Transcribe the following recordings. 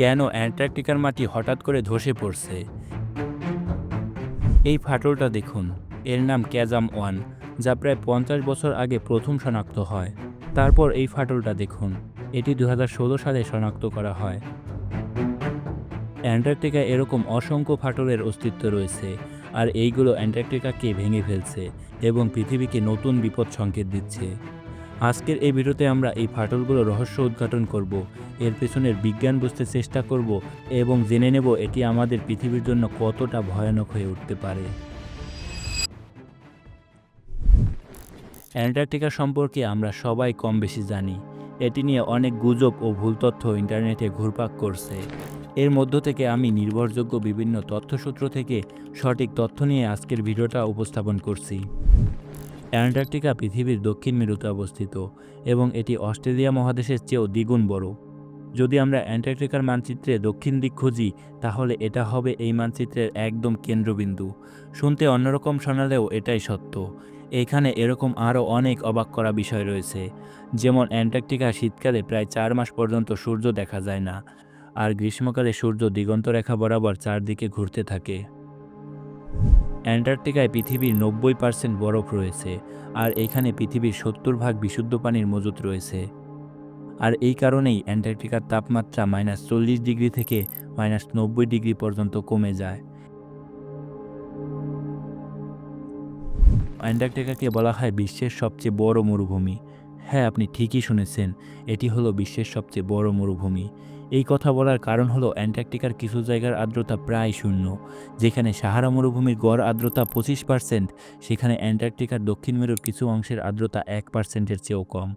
কেন অ্যান্টার্কটিকার মাটি হঠাৎ করে ধসে পড়ছে? এই ফাটলটা দেখুন। এর নাম ক্যাজাম ওয়ান, যা প্রায় পঞ্চাশ বছর আগে প্রথম শনাক্ত হয়। তারপর এই ফাটলটা দেখুন। এটি দু হাজার ষোলো সালে শনাক্ত করা হয়। অ্যান্টার্কটিকা এরকম অসংখ্য ফাটলের অস্তিত্ব রয়েছে, আর এইগুলো অ্যান্টার্কটিকাকে ভেঙে ফেলছে এবং পৃথিবীকে নতুন বিপদ সংকেত দিচ্ছে। আজকের এই ভিডিওতে আমরা এই ফাটলগুলো রহস্য উদ্ঘাটন করব এর পেছনের বিজ্ঞান বুঝতে চেষ্টা করব এবং জেনে নেব এটি আমাদের পৃথিবীর জন্য কতটা ভয়ানক হয়ে উঠতে পারে। অ্যান্টার্কটিকা সম্পর্কে আমরা সবাই কম বেশি জানি। এটি নিয়ে অনেক গুজব ও ভুল তথ্য ইন্টারনেটে ঘুরপাক করছে। এর মধ্য থেকে আমি নির্ভরযোগ্য বিভিন্ন তথ্যসূত্র থেকে সঠিক তথ্য নিয়ে আজকের ভিডিওটা উপস্থাপন করছি। অ্যান্টার্কটিকা পৃথিবীর দক্ষিণ মেরুতে অবস্থিত এবং এটি অস্ট্রেলিয়া মহাদেশের চেয়েও দ্বিগুণ বড়। যদি আমরা অ্যান্টার্কটিকার মানচিত্রে দক্ষিণ দিক খুঁজি, তাহলে এটা হবে এই মানচিত্রের একদম কেন্দ্রবিন্দু। শুনতে অন্যরকম শোনালেও এটাই সত্য। এখানে এরকম আরও অনেক অবাক করা বিষয় রয়েছে। যেমন অ্যান্টার্কটিকা শীতকালে প্রায় চার মাস পর্যন্ত সূর্য দেখা যায় না, আর গ্রীষ্মকালে সূর্য দিগন্ত রেখা বরাবর চারদিকে ঘুরতে থাকে। অ্যান্টার্কটিকায় পৃথিবীর নব্বই পার্সেন্ট বরফ রয়েছে, আর এখানে পৃথিবীর সত্তর ভাগ বিশুদ্ধ পানির মজুত রয়েছে। আর এই কারণেই অ্যান্টার্কটিকার তাপমাত্রা মাইনাস চল্লিশ ডিগ্রি থেকে মাইনাস নব্বই ডিগ্রি পর্যন্ত কমে যায়। অ্যান্টার্কটিকাকে বলা হয় বিশ্বের সবচেয়ে বড় মরুভূমি। হ্যাঁ আপনি ঠিকই শুনেছেন, এটি হলো বিশ্বের সবচেয়ে বড় মরুভূমি। এই কথা বলার কারণ হলো অ্যান্টার্কটিকার কিছু জায়গার আর্দ্রতা প্রায় শূন্য, যেখানে সাহারা মরুভূমির গড় আর্দ্রতা পঁচিশ পার্সেন্ট, সেখানে অ্যান্টার্কটিকার দক্ষিণ মেরুর কিছু অংশের আর্দ্রতা এক পার্সেন্টের চেয়েও কম।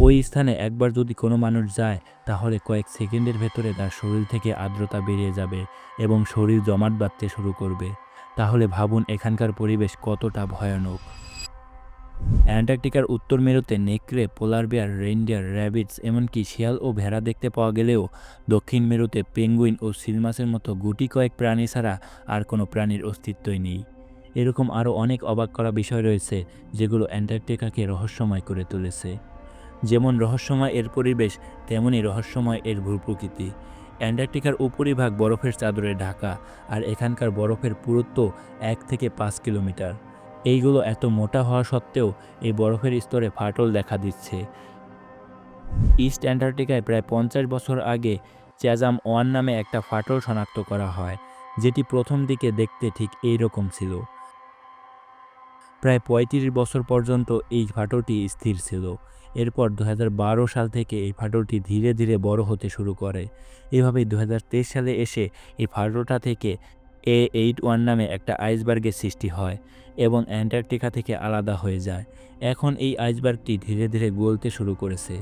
ওই স্থানে একবার যদি কোনো মানুষ যায়, তাহলে কয়েক সেকেন্ডের ভেতরে তার শরীর থেকে আর্দ্রতা বেরিয়ে যাবে এবং শরীর জমাট বাঁধতে শুরু করবে। তাহলে ভাবুন এখানকার পরিবেশ কতটা ভয়ানক। অ্যান্টার্কটিকার উত্তর মেরুতে নেকড়ে, পোলার বেয়ার, রেইনডিয়ার, র্যাবিটস, এমনকি শিয়াল ও ভেড়া দেখতে পাওয়া গেলেও দক্ষিণ মেরুতে পেঙ্গুইন ও সিলমাসের মতো গুটি কয়েক প্রাণী ছাড়া আর কোনো প্রাণীর অস্তিত্বই নেই। এরকম আরও অনেক অবাক করা বিষয় রয়েছে, যেগুলো অ্যান্টার্কটিকাকে রহস্যময় করে তুলেছে। যেমন রহস্যময় এর পরিবেশ তেমনই রহস্যময় এর ভূপ্রকৃতি অ্যান্টার্কটিকার উপরিভাগ বরফের চাদরে ঢাকা আর এখানকার বরফের পুরুত্ব এক থেকে পাঁচ কিলোমিটার। এইগুলো এত মোটা হওয়া সত্ত্বেও এই বরফের স্তরে ফাটল দেখা দিচ্ছে। ইস্ট অ্যান্টার্কটিকায় প্রায় পঞ্চাশ বছর আগে চ্যাজাম ওয়ান নামে একটা ফাটল শনাক্ত করা হয়, যেটি প্রথম দিকে দেখতে ঠিক এই রকম ছিল। প্রায় পঁয়ত্রিশ বছর পর্যন্ত এই ফাটলটি স্থির ছিল। এরপর দু হাজার বারো সাল থেকে এই ফাটলটি ধীরে ধীরে বড় হতে শুরু করে। এভাবেই দু সালে এসে এই ফাটলটা থেকে এ এইট ওয়ান নামে একটা আইসবার্গের সৃষ্টি হয় এবং অ্যান্টার্কটিকা থেকে আলাদা হয়ে যায়। এখন এই আইসবার্গটি ধীরে ধীরে গলতে শুরু করেছে।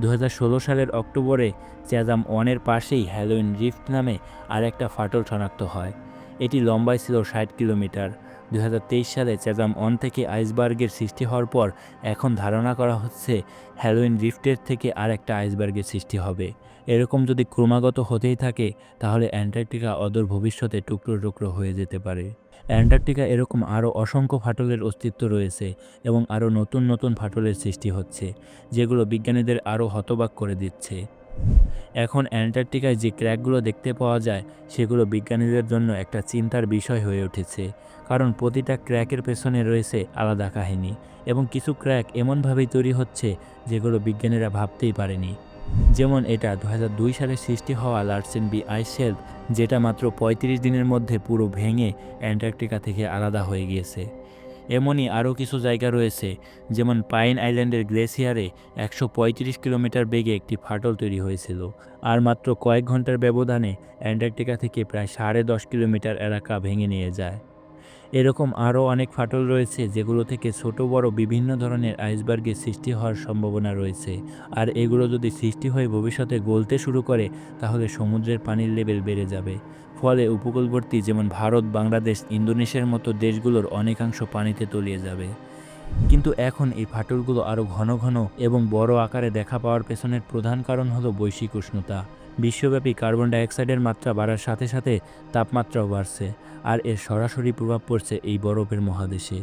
দু হাজার ষোলো সালের অক্টোবরে চ্যাজাম ওয়ানের পাশেই হ্যালোইন রিফট নামে আরেকটা ফাটল শনাক্ত হয়। এটি লম্বায় ছিল ষাট কিলোমিটার। দু হাজার তেইশ সালে চ্যাজাম অন থেকে আইসবার্গের সৃষ্টি হওয়ার পর এখন ধারণা করা হচ্ছে হ্যালোইন রিফটের থেকে আর একটা আইসবার্গের সৃষ্টি হবে। এরকম যদি ক্রমাগত হতেই থাকে, তাহলে অ্যান্টার্কটিকা অদূর ভবিষ্যতে টুকরো টুকরো হয়ে যেতে পারে। অ্যান্টার্কটিকা এরকম আরও অসংখ্য ফাটলের অস্তিত্ব রয়েছে এবং আরও নতুন নতুন ফাটলের সৃষ্টি হচ্ছে, যেগুলো বিজ্ঞানীদের আরও হতবাক করে দিচ্ছে। এখন অ্যান্টার্কটিকায় যে ক্র্যাকগুলো দেখতে পাওয়া যায়, সেগুলো বিজ্ঞানীদের জন্য একটা চিন্তার বিষয় হয়ে উঠেছে। কারণ প্রতিটা ক্র্যাকের পেছনে রয়েছে আলাদা কাহিনী এবং কিছু ক্র্যাক এমনভাবেই তৈরি হচ্ছে যেগুলো বিজ্ঞানীরা ভাবতেই পারেনি। যেমন এটা দু সালে সৃষ্টি হওয়া লার্সেন বি আইসেল যেটা মাত্র ৩৫ দিনের মধ্যে পুরো ভেঙে অ্যান্টার্কটিকা থেকে আলাদা হয়ে গিয়েছে। এমনই আরও কিছু জায়গা রয়েছে, যেমন পাইন আইল্যান্ডের গ্লেসিয়ারে একশো পঁয়ত্রিশ কিলোমিটার বেগে একটি ফাটল তৈরি হয়েছিল, আর মাত্র কয়েক ঘণ্টার ব্যবধানে অ্যান্টার্কটিকা থেকে প্রায় সাড়ে দশ কিলোমিটার এলাকা ভেঙে নিয়ে যায়। এরকম আরও অনেক ফাটল রয়েছে যেগুলো থেকে ছোট, বড়, বিভিন্ন ধরনের আইসবার্গের সৃষ্টি হওয়ার সম্ভাবনা রয়েছে। আর এগুলো যদি সৃষ্টি হয়ে ভবিষ্যতে গলতে শুরু করে, তাহলে সমুদ্রের পানির লেভেল বেড়ে যাবে। ফলে উপকূলবর্তী যেমন ভারত, বাংলাদেশ, ইন্দোনেশিয়ার মতো দেশগুলোর অনেকাংশ পানিতে তলিয়ে যাবে। কিন্তু এখন এই ফাটলগুলো আরও ঘন ঘন এবং বড় আকারে দেখা পাওয়ার পেছনের প্রধান কারণ হলো বৈশ্বিক উষ্ণতা। বিশ্বব্যাপী কার্বন ডাইঅক্সাইডের মাত্রা বাড়ার সাথে সাথে তাপমাত্রাও বাড়ছে। আর এর সরাসরি প্রভাব পড়ছে এই বরফের মহাদেশে।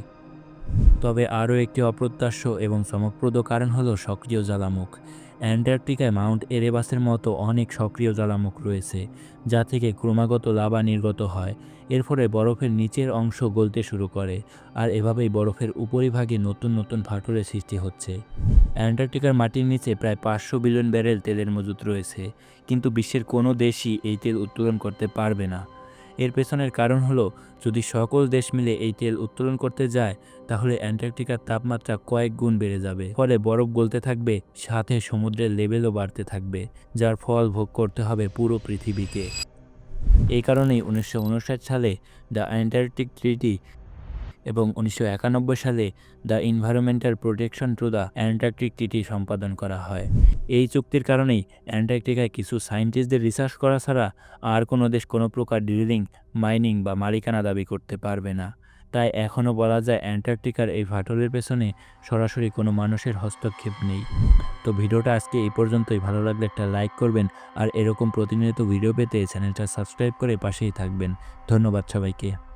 তবে আরও একটি অপ্রত্যাশ্য এবং চমকপ্রদ কারণ হলো সক্রিয় জ্বালামুখ। অ্যান্টার্কটিকায় মাউন্ট এরেবাসের মতো অনেক সক্রিয় জ্বালামুখ রয়েছে, যা থেকে ক্রমাগত লাভা নির্গত হয়। এর ফলে বরফের নিচের অংশ গলতে শুরু করে, আর এভাবেই বরফের উপরিভাগে নতুন নতুন ফাটলের সৃষ্টি হচ্ছে। অ্যান্টার্কটিকার মাটির নিচে প্রায় পাঁচশো বিলিয়ন ব্যারেল তেলের মজুত রয়েছে, কিন্তু বিশ্বের কোনো দেশই এই তেল উত্তোলন করতে পারবে না। এর পেছনের কারণ হলো, যদি সকল দেশ মিলে এই তেল উত্তোলন করতে যায়, তাহলে অ্যান্টার্কটিকার তাপমাত্রা কয়েক গুণ বেড়ে যাবে। ফলে বরফ গলতে থাকবে, সাথে সমুদ্রের লেভেলও বাড়তে থাকবে, যার ফল ভোগ করতে হবে পুরো পৃথিবীকে। এই কারণেই উনিশশো উনষাট সালে দ্য অ্যান্টার্কটিক ট্রিটি এবং উনিশশো একানব্বই সালে the environmental protection to the Antarctic treaty সম্পাদন করা হয়। এই চুক্তির কারণেই অ্যান্টার্কটিকায় কিছু সায়েন্টিস্টদের রিসার্চ করা ছাড়া আর কোনো দেশ কোনো প্রকার ড্রিলিং মাইনিং বা মালিকানা দাবি করতে পারবে না। তাই এখনও বলা যায় অ্যান্টার্কটিকার এই ফাটলের পেছনে সরাসরি কোনো মানুষের হস্তক্ষেপ নেই। তো ভিডিওটা আজকে এই পর্যন্তই। ভালো লাগলে একটা লাইক করবেন আর এরকম প্রতিনিয়ত ভিডিও পেতে চ্যানেলটা সাবস্ক্রাইব করে পাশেই থাকবেন। ধন্যবাদ সবাইকে।